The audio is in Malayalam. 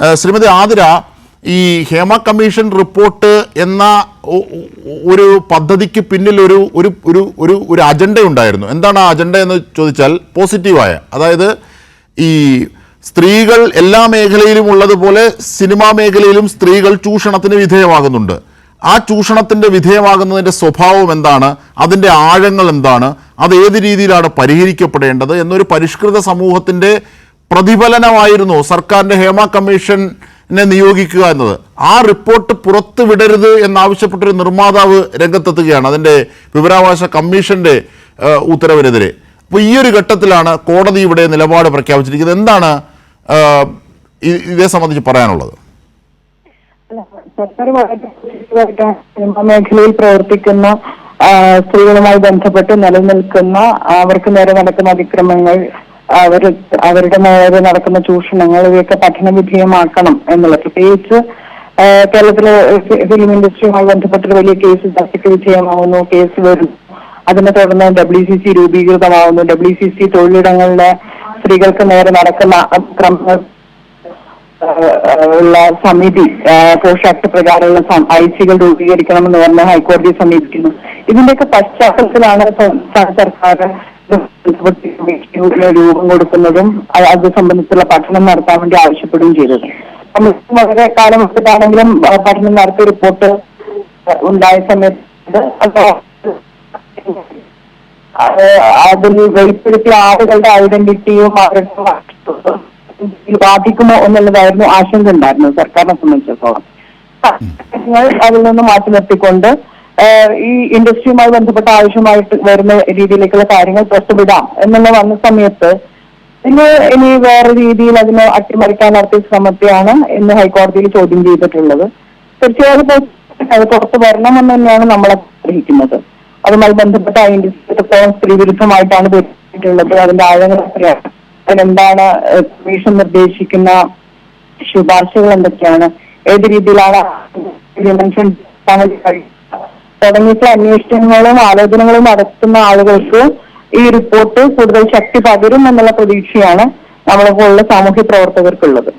ശ്രീമതി ആതിര ഈ ഹേമ കമ്മീഷൻ റിപ്പോർട്ട് എന്ന ഒരു പദ്ധതിക്ക് പിന്നിൽ ഒരു ഒരു ഒരു ഒരു ഒരു അജണ്ട ഉണ്ടായിരുന്നു. എന്താണ് ആ അജണ്ട എന്ന് ചോദിച്ചാൽ പോസിറ്റീവായ അതായത് ഈ സ്ത്രീകൾ എല്ലാ മേഖലയിലും ഉള്ളതുപോലെ സിനിമാ മേഖലയിലും സ്ത്രീകൾ ചൂഷണത്തിന് വിധേയമാകുന്നുണ്ട്. ആ ചൂഷണത്തിന്റെ വിധേയമാകുന്നതിന്റെ സ്വഭാവം എന്താണ്? അതിന്റെ ആഴങ്ങൾ എന്താണ്? അത് ഏത് രീതിയിലാണ് പരിഹരിക്കപ്പെടേണ്ടത്? എന്നൊരു പരിഷ്കൃത സമൂഹത്തിന്റെ പ്രതിഫലനമായിരുന്നു സർക്കാരിന്റെ ഹേമ കമ്മീഷനെ നിയോഗിക്കുക എന്നത്. ആ റിപ്പോർട്ട് പുറത്തു വിടരുത് എന്നാവശ്യപ്പെട്ടൊരു നിർമ്മാതാവ് രംഗത്തെത്തുകയാണ്. അതിന്റെ വിവരാവകാശ കമ്മീഷന്റെ ഉത്തരവിനെതിരെ. അപ്പോൾ ഈ ഒരു ഘട്ടത്തിലാണ് കോടതി ഇവിടെ നിലപാട് പ്രഖ്യാപിച്ചിരിക്കുന്നത്. എന്താണ് ഇതേ സംബന്ധിച്ച് പറയാനുള്ളത്? മേഖലയിൽ പ്രവർത്തിക്കുന്ന സ്ത്രീകളുമായി ബന്ധപ്പെട്ട് നിലനിൽക്കുന്ന അവർക്ക് നേരെ നടക്കുന്ന അതിക്രമങ്ങൾ അവർ അവരുടെ നേരെ നടക്കുന്ന ചൂഷണങ്ങൾ ഇവയൊക്കെ പഠന വിധേയമാക്കണം എന്നുള്ളത്. പ്രത്യേകിച്ച് കേരളത്തിലെ ഫിലിം ഇൻഡസ്ട്രിയുമായി ബന്ധപ്പെട്ടൊരു വലിയ കേസ് ചർച്ചയ്ക്ക് വിധേയമാവുന്നു കേസ് വരുന്നു അതിനെ തുടർന്ന് ഡബ്ല്യു സി സി രൂപീകൃതമാവുന്നു. ഡബ്ല്യു സി സി തൊഴിലിടങ്ങളിലെ സ്ത്രീകൾക്ക് നേരെ നടക്കുന്ന അക്രമങ്ങൾ ഉള്ള സമിതി പോഷാക്ട് പ്രകാരമുള്ള ഐസികൾ രൂപീകരിക്കണമെന്ന് പറഞ്ഞ് ഹൈക്കോടതിയെ സമീപിക്കുന്നു. ഇതിന്റെയൊക്കെ പശ്ചാത്തലത്തിലാണ് സംസ്ഥാന സർക്കാർ രൂപം കൊടുക്കുന്നതും അത് സംബന്ധിച്ചുള്ള പഠനം നടത്താൻ വേണ്ടി ആവശ്യപ്പെടുകയും ചെയ്തത്. കമ്മീഷൻ വളരെ കാലം എടുത്തിട്ടാണെങ്കിലും ആ, പഠനം നടത്തിയ റിപ്പോർട്ട് ഉണ്ടായ സമയത്ത് അത് അത് അതിൽ വെളിപ്പെടുത്തിയ ആളുകളുടെ ഐഡന്റിറ്റിയും അവരുടെ ബാധിക്കുമോ എന്നുള്ളതായിരുന്നു ആശങ്ക ഉണ്ടായിരുന്നത് സർക്കാരിനെ സംബന്ധിച്ചിടത്തോളം. അതിൽ നിന്ന് മാറ്റി നിർത്തിക്കൊണ്ട് ഈ ഇൻഡസ്ട്രിയുമായി ബന്ധപ്പെട്ട ആവശ്യമായിട്ട് വരുന്ന രീതിയിലേക്കുള്ള കാര്യങ്ങൾ പുറത്തുവിടാം എന്നുള്ള വന്ന സമയത്ത് ഇന്ന് ഇനി വേറെ രീതിയിൽ അതിനെ അട്ടിമറിക്കാൻ നടത്തിയ ശ്രമത്തെയാണ് ഇന്ന് ഹൈക്കോടതിയിൽ ചോദ്യം ചെയ്തിട്ടുള്ളത്. തീർച്ചയായും അത് പുറത്തു വരണമെന്ന് തന്നെയാണ് നമ്മൾ ആഗ്രഹിക്കുന്നത്. അതുമായി ബന്ധപ്പെട്ട അതിന്റെ സ്ത്രീ വിരുദ്ധമായിട്ടാണ് പെരുമാറിയിട്ടുള്ളത് അതിന്റെ ആഴങ്ങൾ എത്രയാണ്? അതിനെന്താണ് കമ്മീഷൻ നിർദ്ദേശിക്കുന്ന ശുപാർശകൾ എന്തൊക്കെയാണ്? ഏത് രീതിയിലാണ് മെൻഷൻ തുടങ്ങിയിട്ടുള്ള അന്വേഷണങ്ങളും ആലോചനകളും നടത്തുന്ന ആളുകൾക്ക് ഈ റിപ്പോർട്ട് കൂടുതൽ ശക്തി പകരും എന്നുള്ള പ്രതീക്ഷയാണ് നമ്മളെ പോലുള്ള സാമൂഹ്യ പ്രവർത്തകർക്കുള്ളത്.